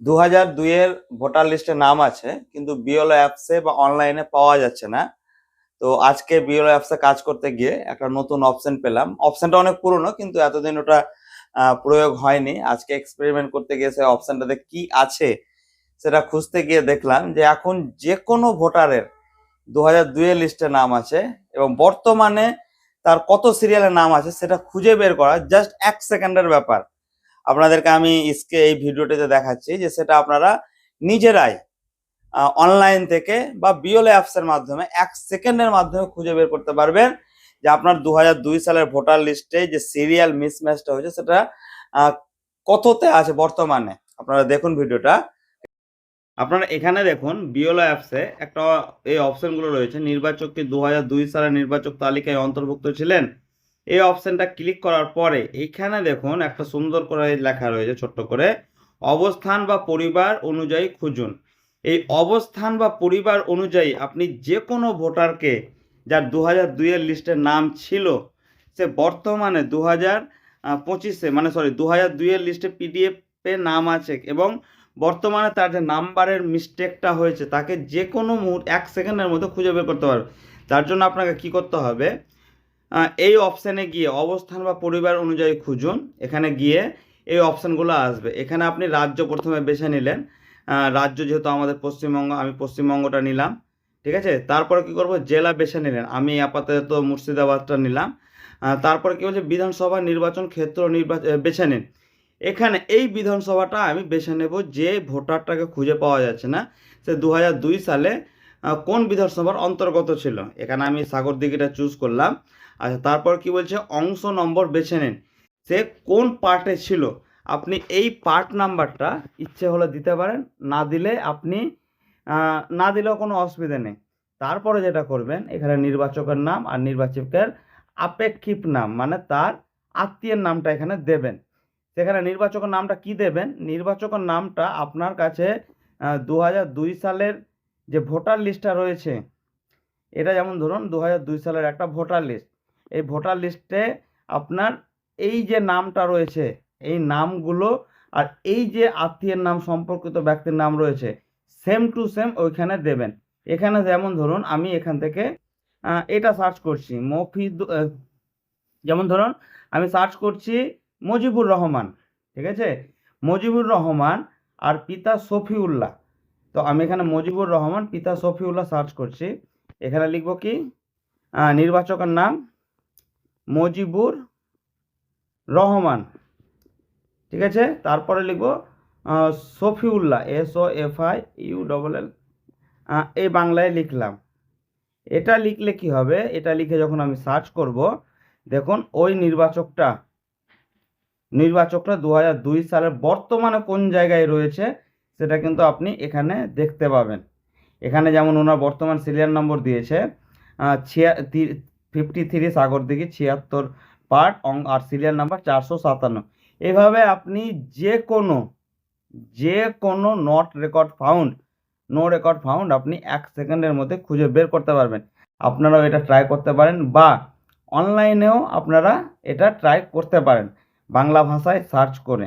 দু হাজার দুইয়ের ভোটার লিস্টে নাম আছে, কিন্তু বিএলও অ্যাপসে বা অনলাইনে পাওয়া যাচ্ছে না। তো আজকে বিএলও অ্যাপসে কাজ করতে গিয়ে একটা নতুন অপশন পেলাম। অপশনটা অনেক পুরনো, কিন্তু এতদিন ওটা প্রয়োগ হয়নি। আজকে এক্সপেরিমেন্ট করতে গিয়ে সেই অপশনটাতে কি আছে সেটা খুঁজতে গিয়ে দেখলাম যে এখন যে কোনো ভোটারের দু হাজার দুইয়ের লিস্টে নাম আছে এবং বর্তমানে তার কত সিরিয়ালের নাম আছে সেটা খুঁজে বের করা জাস্ট এক সেকেন্ডের ব্যাপার। আপনাদেরকে আমি ইসকে এই ভিডিওটিতে দেখাচ্ছি যে সেটা আপনারা নিজেরাই অনলাইন থেকে বা বিওলে অ্যাপসের মাধ্যমে এক সেকেন্ডের মাধ্যমে খুঁজে বের করতে পারবেন। যে আপনার দু সালের ভোটার লিস্টে যে সিরিয়াল মিসম্যাচটা হয়েছে সেটা কততে আছে বর্তমানে? আপনারা দেখুন ভিডিওটা। আপনারা এখানে দেখুন বিওলো অ্যাপসে একটা, এই অপশনগুলো রয়েছে। নির্বাচক কি দু সালের নির্বাচক তালিকায় অন্তর্ভুক্ত ছিলেন? এই অপশনটা ক্লিক করার পরে এইখানে দেখুন একটা সুন্দর করে লেখা রয়েছে, ছোট্ট করে, অবস্থান বা পরিবার অনুযায়ী খুঁজুন। এই অবস্থান বা পরিবার অনুযায়ী আপনি যে কোনো ভোটারকে, যার দু হাজার দুইয়ের লিস্টের নাম ছিল, সে বর্তমানে দু হাজার পঁচিশে মানে সরি দু হাজার দুইয়ের লিস্টে পিডিএফে নাম আছে এবং বর্তমানে তার যে নাম্বারের মিস্টেকটা হয়েছে, তাকে যে কোনো মুহূর্ত এক সেকেন্ডের মধ্যে খুঁজে বের করতে পারবে। তার জন্য আপনাকে কি করতে হবে এই অপশানে গিয়ে অবস্থান বা পরিবার অনুযায়ী খুঁজুন। এখানে গিয়ে এই অপশানগুলো আসবে। এখানে আপনি রাজ্য প্রথমে বেছে নিলেন। রাজ্য যেহেতু আমাদের পশ্চিমবঙ্গ, আমি পশ্চিমবঙ্গটা নিলাম। ঠিক আছে? তারপরে কি করব? জেলা বেছে নিলেন। আমি আপাতত মুর্শিদাবাদটা নিলাম। তারপরে কি বলছে? বিধানসভা নির্বাচন ক্ষেত্র নির্বাচন বেছে নিন। এখানে এই বিধানসভাটা আমি বেছে নেব যে ভোটারটাকে খুঁজে পাওয়া যাচ্ছে না। সে দু সালে কোন বিধানসভার অন্তর্গত ছিল? এখানে আমি সাগরদিঘিটা চুজ করলাম। আচ্ছা তারপর কি বলছে? অংশ নম্বর বেছে নিন। সে কোন পার্টে ছিল? আপনি এই পার্ট নাম্বারটা ইচ্ছে হলে দিতে পারেন, না দিলে আপনি না দিলেও কোনো অসুবিধা নেই। তারপরে যেটা করবেন, এখানে নির্বাচকের নাম আর নির্বাচকের আপেক্ষিক নাম মানে তার আত্মীয়ের নামটা এখানে দেবেন। সেখানে নির্বাচকের নামটা কি দেবেন? নির্বাচকের নামটা আপনার কাছে দু সালের যে ভোটার লিস্টটা রয়েছে, এটা যেমন ধরুন দু দুই সালের একটা ভোটার লিস্ট, এই ভোটার লিস্টে আপনার এই যে নামটা রয়েছে, এই নামগুলো আর এই যে আত্মীয়ের নাম, সম্পর্কিত ব্যক্তির নাম রয়েছে সেম টু সেম ওইখানে দেবেন। এখানে যেমন ধরুন আমি এখান থেকে এটা সার্চ করছি, মফিদ যেমন ধরুন আমি সার্চ করছি মুজিবুর রহমান, ঠিক আছে? মুজিবুর রহমান আর পিতা শফিউল্লাহ তো আমি এখানে মুজিবুর রহমান পিতা শফিউল্লাহ সার্চ করছি। এখানে লিখব কি? নির্বাচকের নাম মুজিবুর রহমান। ঠিক আছে? তারপরে লিখব আহ, Shafiullah S O F I U double L এই বাংলায় লিখলাম। এটা লিখলে কি হবে? এটা লিখে যখন আমি সার্চ করব দেখুন ওই নির্বাচকটা নির্বাচকটা দু সালের বর্তমানে কোন জায়গায় রয়েছে? সেটা কিন্তু আপনি এখানে দেখতে পাবেন। এখানে যেমন ওনার বর্তমান সিরিয়াল নম্বর দিয়েছে ছিয়া ফিফটি থ্রি সাগরদিঘি ছিয়াত্তর পার্ট অং, আর সিরিয়াল নাম্বার চারশো সাতান্ন। এভাবে আপনি যে কোনো যে কোনো not record found no record found আপনি এক সেকেন্ডের মধ্যে খুঁজে বের করতে পারবেন। আপনারাও এটা ট্রাই করতে পারেন বা অনলাইনেও আপনারা এটা ট্রাই করতে পারেন। বাংলা ভাষায় সার্চ করে।